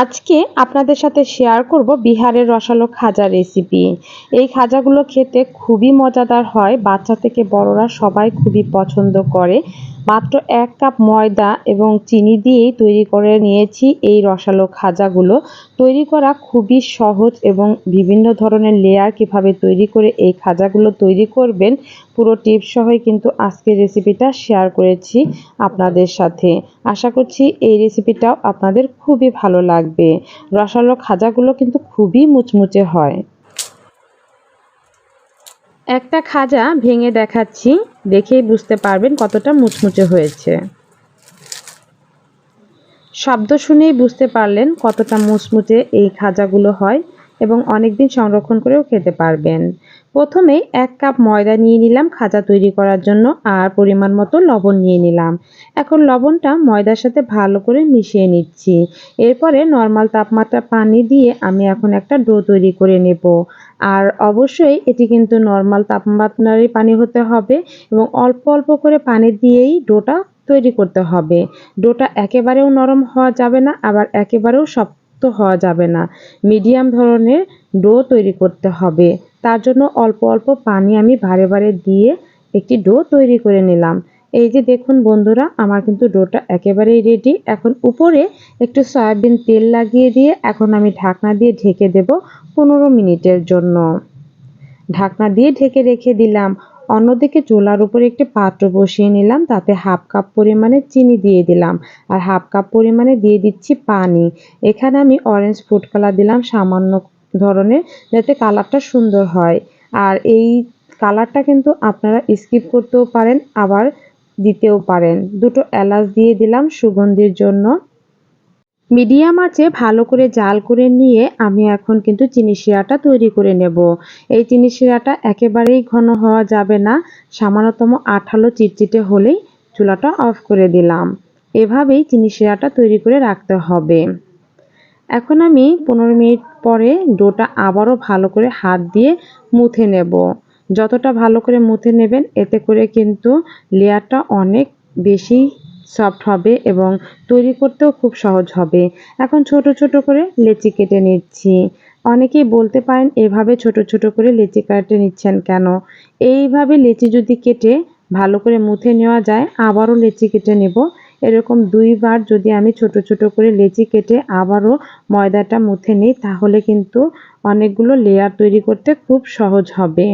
আজকে আপনাদের সাথে শেয়ার করব বিহারের রসালো খাজা রেসিপি এই খাজাগুলো খেতে খুবই মজাদার হয়, বাচ্চা থেকে বড়রা সবাই খুবই পছন্দ করে। মাত্র এক কাপ ময়দা এবং চিনি দিয়েই তৈরি করে নিয়েছি এই রসালো খাজাগুলো। তৈরি করা খুবই সহজ এবং বিভিন্ন ধরনের লেয়ার কীভাবে তৈরি করে এই খাজাগুলো তৈরি করবেন, পুরো টিপস সহই কিন্তু আজকের রেসিপিটা শেয়ার করেছি আপনাদের সাথে। আশা করছি এই রেসিপিটাও আপনাদের খুবই ভালো লাগবে। রসালো খাজাগুলো কিন্তু খুবই মুচমুচে হয়। একটা খাজা ভেঙে দেখাচ্ছি, দেখেই বুঝতে পারবেন কতটা মুচমুচে হয়েছে। শব্দ শুনেই বুঝতে পারলেন কতটা মুচমুচে এই খাজাগুলো হয়। এবং অনেক দিন সংরক্ষণ করেও খেতে পারবেন। প্রথমে এক কাপ ময়দা নিয়ে নিলাম খাজা তৈরি করার জন্য, আর পরিমাণ মতো লবণ নিয়ে নিলাম। এখন লবণটা ময়দার সাথে ভালো করে মিশিয়ে নিচ্ছি। এরপরে নর্মাল তাপমাত্রা পানি দিয়ে আমি এখন একটা ডো তৈরি করে নেব। আর অবশ্যই এটি কিন্তু নর্মাল তাপমাত্রারই পানি হতে হবে এবং অল্প অল্প করে পানি দিয়েই ডোটা তৈরি করতে হবে। ডোটা একেবারেও নরম হওয়া যাবে না, আবার একেবারেও শক্ত হওয়া যাবে না। মিডিয়াম ধরনের ডো তৈরি করতে হবে। তার জন্য অল্প অল্প পানি আমি বারে বারে দিয়ে একটি ডো তৈরি করে নিলাম। এই যে দেখুন বন্ধুরা, আমার কিন্তু ডোটা একেবারেই রেডি এখন উপরে একটু সয়াবিন তেল লাগিয়ে দিয়ে এখন আমি ঢাকনা দিয়ে ঢেকে দেব পনেরো মিনিটের জন্য। ঢাকনা দিয়ে ঢেকে রেখে দিলাম। অন্যদিকে চুলার উপরে একটি পাত্র বসিয়ে নিলাম, তাতে হাফ কাপ পরিমাণে চিনি দিয়ে দিলাম। আর হাফ কাপ পরিমাণে দিয়ে দিচ্ছি পানি। এখানে আমি অরেঞ্জ ফুড কালার দিলাম, সামান্য ধরনের, যাতে কালারটা সুন্দর হয়। আর এই কালারটা কিন্তু আপনারা স্কিপ করতেও পারেন, আবার দিতেও পারেন। দুটো এলাচ দিয়ে দিলাম সুগন্ধির জন্য। মিডিয়াম আঁচে ভালো করে জাল করে নিয়ে আমি এখন কিন্তু চিনি শিরাটা তৈরি করে নেব। এই চিনি শিরাটা একেবারেই ঘন হওয়া যাবে না, সামান্যতম আঠালো চিটচিটে হলেই চুলাটা অফ করে দিলাম। এভাবেই চিনি শিরাটা তৈরি করে রাখতে হবে। এখন আমি পনেরো মিনিট পরে ডোটা আবারও ভালো করে হাত দিয়ে মুথে নেব। যতটা ভালো করে মুথে নেবেন, এতে করে কিন্তু লেয়ারটা অনেক বেশি সফট হবে এবং তৈরি করতেও খুব সহজ হবে। এখন ছোট ছোট করে লেচি কেটে নিচ্ছি। অনেকেই বলতে পারেন, এভাবে ছোট ছোট করে লেচি কেটে নিচ্ছেন কেন? এইভাবে লেচি যদি কেটে ভালো করে মুথে নেওয়া যায়, আবারও লেচি কেটে নেব। এরকম দুইবার যদি আমি ছোট ছোট করে লেচি কেটে আবারও ময়দাটা মুথে নিই, তাহলে কিন্তু অনেকগুলো লেয়ার তৈরি করতে খুব সহজ হবে।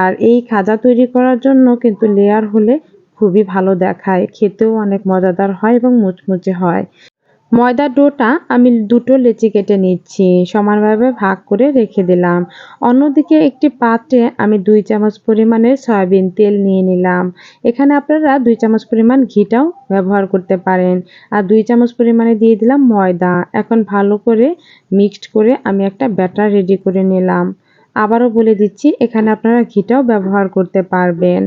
আর এই খাজা তৈরি করার জন্য কিন্তু লেয়ার হলে খুবই ভালো দেখায়, খেতেও অনেক মজাদার হয় এবং মুচমুচে হয়। ময়দার ডোটা আমি দুটো লেচি কেটে নিচ্ছি, সমানভাবে ভাগ করে রেখে দিলাম। অন্যদিকে একটি পাত্রে আমি দুই চামচ পরিমাণের সয়াবিন তেল নিয়ে নিলাম। এখানে আপনারা দুই চামচ পরিমাণ ঘিটাও ব্যবহার করতে পারেন আর দুই চামচ পরিমাণে দিয়ে দিলাম ময়দা। এখন ভালো করে মিক্সড করে আমি একটা ব্যাটার রেডি করে নিলাম। আবারও বলে দিচ্ছি, এখানে আপনারা ঘিটাও ব্যবহার করতে পারবেন।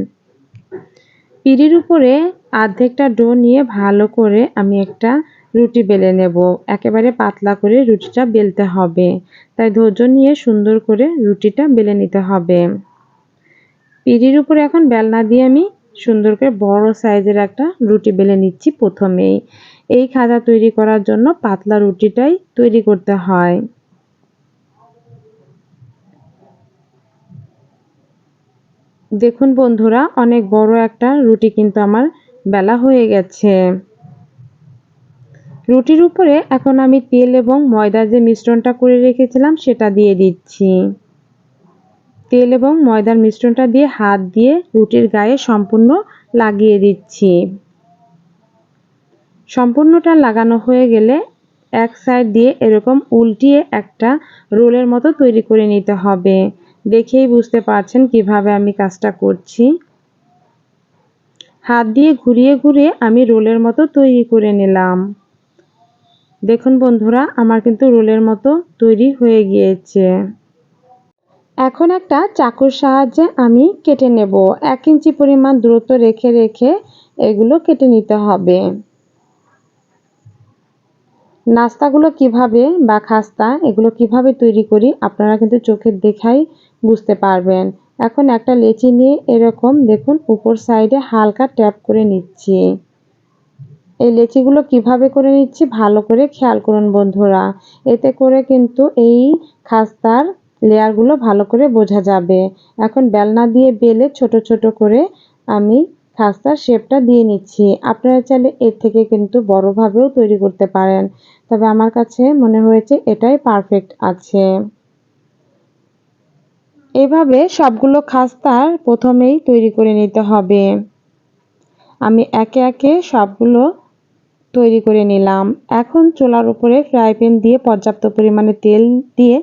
পিড়ির উপরে আর্ধেকটা ডো নিয়ে ভালো করে আমি একটা রুটি বেলে নেব। একেবারে পাতলা করে রুটিটা বেলতে হবে। তাই ধৈর্য নিয়ে সুন্দর করে রুটিটা বেলে নিতে হবে। পিড়ির উপরে এখন বেলনা দিয়ে আমি সুন্দর করে বড় সাইজের একটা রুটি বেলে নিচ্ছি প্রথমেই। এই খাজা তৈরি করার জন্য পাতলা রুটিটাই তৈরি করতে হয়। দেখুন বন্ধুরা, অনেক বড় একটা রুটি কিন্তু আমার বেলা হয়ে গেছে। রুটির উপরে এখন আমি তেল এবং ময়দার যে মিশ্রণটা করে রেখেছিলাম, সেটা দিয়ে দিচ্ছি। তেল এবং ময়দার মিশ্রণটা দিয়ে হাত দিয়ে রুটির গায়ে সম্পূর্ণ লাগিয়ে দিচ্ছি। সম্পূর্ণটা লাগানো হয়ে গেলে এক সাইড দিয়ে এরকম উল্টিয়ে একটা রোলের মতো তৈরি করে নিতে হবে। দেখেই বুঝতে পারছেন কীভাবে আমি কাজটা করছি। হাত দিয়ে ঘুরিয়ে ঘুরিয়ে আমি রোলের মতো তৈরি করে নিলাম। দেখুন বন্ধুরা, আমার কিন্তু রোলের মতো তৈরি হয়ে গিয়েছে। এখন একটা চাকুর সাহায্যে আমি কেটে নেব। এক ইঞ্চি পরিমাণ দূরত্ব রেখে রেখে এগুলো কেটে নিতে হবে। নাস্তাগুলো কীভাবে বা খাস্তা, এগুলো কীভাবে তৈরি করি আপনারা কিন্তু চোখের দেখাই বুঝতে পারবেন। এখন একটা লেচি নিয়ে এরকম দেখুন উপর সাইডে হালকা ট্যাপ করে নিচ্ছি। এই লেচিগুলো কীভাবে করে নিচ্ছি ভালো করে খেয়াল করুন বন্ধুরা। এতে করে কিন্তু এই খাস্তার লেয়ারগুলো ভালো করে বোঝা যাবে। এখন বেলনা দিয়ে বেলে ছোট ছোট করে আমি খাস্তার শেপটা দিয়ে নিচ্ছি। আপনারা চাইলে এর থেকে কিন্তু বড়ভাবেও তৈরি করতে পারেন। তবে আমার কাছে মনে হয়েছে এটাই পারফেক্ট আছে। এভাবে সবগুলো খাস্তার প্রথমেই তৈরি করে নিতে হবে। আমি একে একে সবগুলো তৈরি করে নিলাম। এখন চোলার উপরে ফ্রাই প্যান দিয়ে পর্যাপ্ত পরিমাণে তেল দিয়ে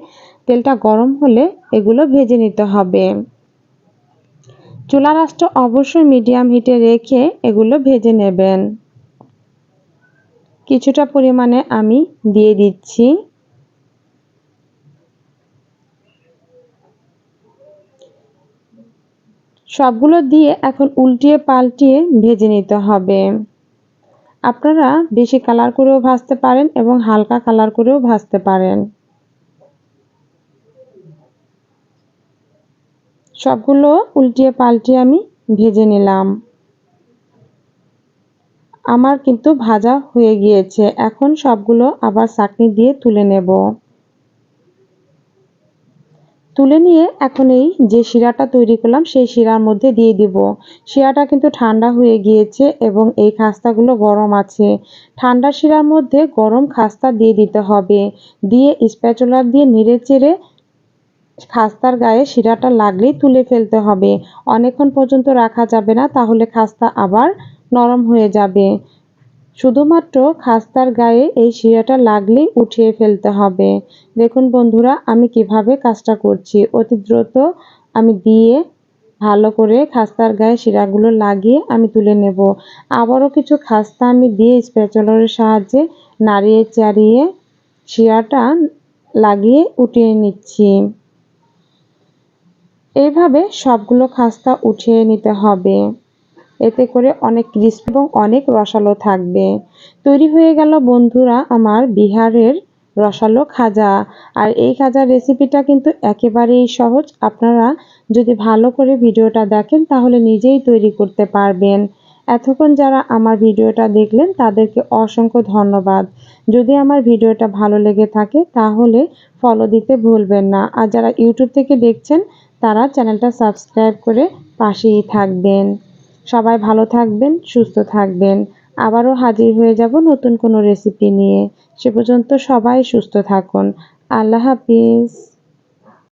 তেলটা গরম হলে এগুলো ভেজে নিতে হবে। চুলার আঁচটা অবশ্যই মিডিয়াম হিটে রেখে এগুলো ভেজে নেবেন। কিছুটা পরিমাণে আমি দিয়ে দিচ্ছি। সবগুলো দিয়ে এখন উল্টিয়ে পাল্টিয়ে ভেজে নিতে হবে। আপনারা বেশি কালার করেও ভাজতে পারেন এবং হালকা কালার করেও ভাজতে পারেন। সবগুলো উল্টিয়ে পাল্টিয়ে আমি ভেজে নিলাম। আমার কিন্তু ভাজা হয়ে গিয়েছে। এখন সবগুলো আবার চাকনি দিয়ে তুলে নেব। তুলে নিয়ে এখন এই যে শিরাটা তৈরি করলাম, সেই শিরার মধ্যে দিয়ে দিব। শিরাটা কিন্তু ঠান্ডা হয়ে গিয়েছে এবং এই খাস্তাগুলো গরম আছে। ঠান্ডা শিরার মধ্যে গরম খাস্তা দিয়ে দিতে হবে। দিয়ে স্প্যাচুলার দিয়ে নেড়ে চেড়ে খাস্তার গায়ে শিরাটা লাগলেই তুলে ফেলতে হবে। অনেকক্ষণ পর্যন্ত রাখা যাবে না, তাহলে খাস্তা আবার নরম হয়ে যাবে। শুধুমাত্র খাস্তার গায়ে এই শিরাটা লাগলেই উঠিয়ে ফেলতে হবে। দেখুন বন্ধুরা, আমি কীভাবে কাজটা করছি। অতি দ্রুত আমি দিয়ে ভালো করে খাস্তার গায়ে শিরাগুলো লাগিয়ে আমি তুলে নেব। আবারও কিছু খাস্তা আমি দিয়ে স্প্যাচলারের সাহায্যে নাড়িয়ে চাড়িয়ে শিরাটা লাগিয়ে উঠিয়ে নিচ্ছি। এইভাবে সবগুলো খাস্তা উঠিয়ে নিতে হবে। এতে করে অনেক ক্রিস্প এবং অনেক রসালো থাকবে। তৈরি হয়ে গেল বন্ধুরা আমার বিহারের রসালো খাজা। আর এই খাজার রেসিপিটা কিন্তু একেবারেই সহজ। আপনারা যদি ভালো করে ভিডিওটা দেখেন তাহলে নিজেই তৈরি করতে পারবেন। এতক্ষণ যারা আমার ভিডিওটা দেখলেন তাদেরকে অসংখ্য ধন্যবাদ। যদি আমার ভিডিওটা ভালো লেগে থাকে তাহলে ফলো দিতে ভুলবেন না। আর যারা ইউটিউব থেকে দেখছেন তারা চ্যানেলটা সাবস্ক্রাইব করে পাশেই থাকবেন। সবাই ভালো থাকবেন, সুস্থ থাকবেন। আবারও হাজির হয়ে যাব নতুন কোনো রেসিপি নিয়ে। সে পর্যন্ত সবাই সুস্থ থাকুন। আল্লাহ হাফিজ।